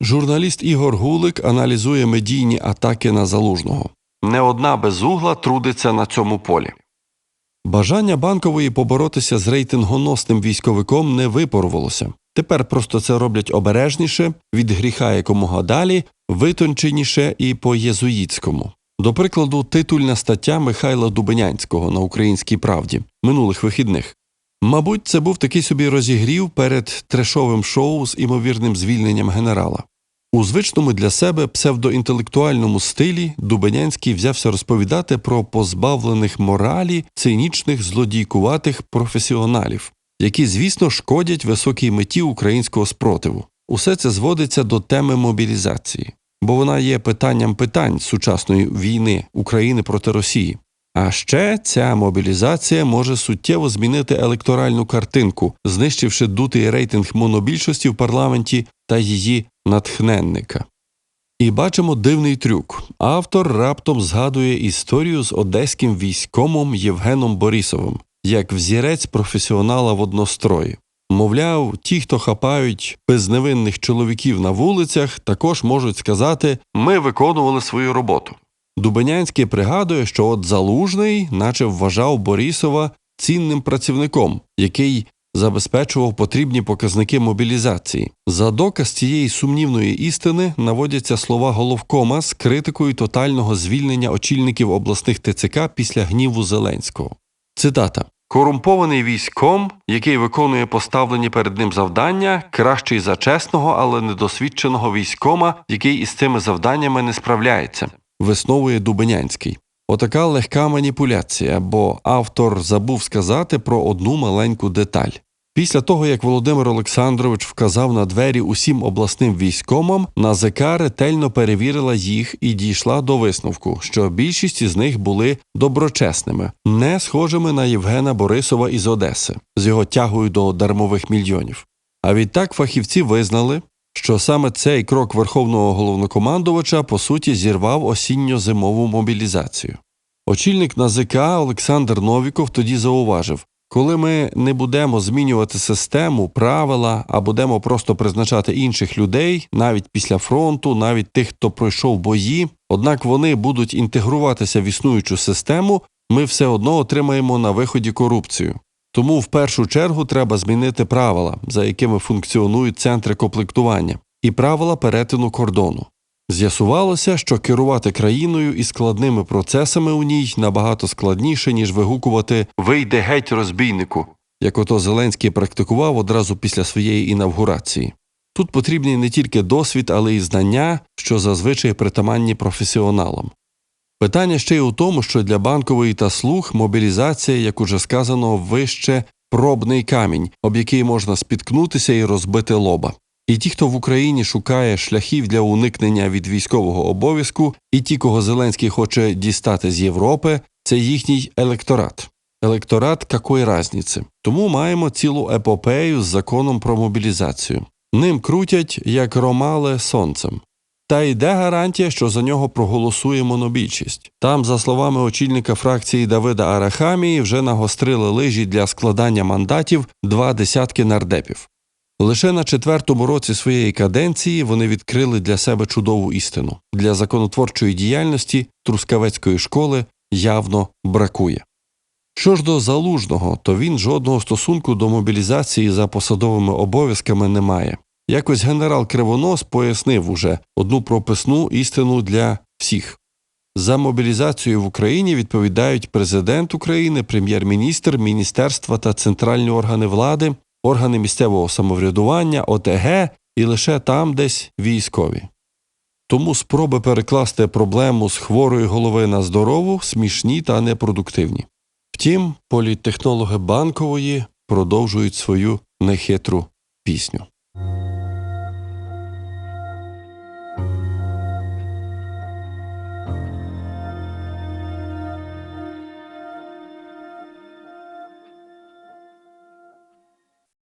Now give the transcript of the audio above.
Журналіст Ігор Гулик аналізує медійні атаки на залужного. Не одна безугла трудиться на цьому полі. Бажання банкової поборотися з рейтингоносним військовиком не випорвалося. Тепер просто це роблять обережніше, від гріха якомога далі, витонченіше і по єзуїтському. До прикладу, титульна стаття Михайла Дубенянського на Українській правді минулих вихідних. Мабуть, це був такий собі розігрів перед трешовим шоу з імовірним звільненням генерала. У звичному для себе псевдоінтелектуальному стилі Дубенянський взявся розповідати про позбавлених моралі цинічних злодійкуватих професіоналів, які, звісно, шкодять високій меті українського спротиву. Усе це зводиться до теми мобілізації, бо вона є питанням питань сучасної війни України проти Росії. А ще ця мобілізація може суттєво змінити електоральну картинку, знищивши дутий рейтинг монобільшості в парламенті та її натхненника. І бачимо дивний трюк. Автор раптом згадує історію з одеським військомом Євгеном Борисовим як взірець професіонала в однострої. Мовляв, ті, хто хапають безневинних чоловіків на вулицях, також можуть сказати ми виконували свою роботу. Дубенянський пригадує, що от Залужний, наче вважав Борисова цінним працівником, який забезпечував потрібні показники мобілізації. За доказ цієї сумнівної істини наводяться слова головкома з критикою тотального звільнення очільників обласних ТЦК після гніву Зеленського. Цитата. Корумпований військом, який виконує поставлені перед ним завдання, кращий за чесного, але недосвідченого військома, який із цими завданнями не справляється, висновує Дубенянський. Отака легка маніпуляція, бо автор забув сказати про одну маленьку деталь. Після того, як Володимир Олександрович вказав на двері усім обласним військомам, НАЗК ретельно перевірила їх і дійшла до висновку, що більшість із них були доброчесними, не схожими на Євгена Борисова із Одеси з його тягою до дармових мільйонів. А відтак фахівці визнали, що саме цей крок верховного головнокомандувача по суті зірвав осінньо-зимову мобілізацію. Очільник НАЗК Олександр Новіков тоді зауважив, коли ми не будемо змінювати систему, правила, а будемо просто призначати інших людей, навіть після фронту, навіть тих, хто пройшов бої, однак вони будуть інтегруватися в існуючу систему, ми все одно отримаємо на виході корупцію. Тому в першу чергу треба змінити правила, за якими функціонують центри комплектування, і правила перетину кордону. З'ясувалося, що керувати країною і складними процесами у ній набагато складніше, ніж вигукувати Вийде геть розбійнику, як ото Зеленський практикував одразу після своєї інавгурації. Тут потрібні не тільки досвід, але й знання, що зазвичай притаманні професіоналам. Питання ще й у тому, що для банкової та слуг мобілізація, як уже сказано, вище пробний камінь, об який можна спіткнутися і розбити лоба. І ті, хто в Україні шукає шляхів для уникнення від військового обов'язку, і ті, кого Зеленський хоче дістати з Європи, це їхній електорат. Електорат какої разниці. Тому маємо цілу епопею з законом про мобілізацію. Ним крутять як ромале сонцем. Та йде гарантія, що за нього проголосує монобільшість. Там, за словами очільника фракції Давида Арахамії, вже нагострили лижі для складання мандатів два десятки нардепів. Лише на четвертому році своєї каденції вони відкрили для себе чудову істину. Для законотворчої діяльності Трускавецької школи явно бракує. Що ж до залужного, то він жодного стосунку до мобілізації за посадовими обов'язками не має. Якось генерал Кривонос пояснив уже одну прописну істину для всіх. За мобілізацію в Україні відповідають президент України, прем'єр-міністр, міністерства та центральні органи влади, органи місцевого самоврядування, ОТГ і лише там десь військові. Тому спроби перекласти проблему з хворої голови на здорову смішні та непродуктивні. Втім, політтехнологи банкової продовжують свою нехитру пісню.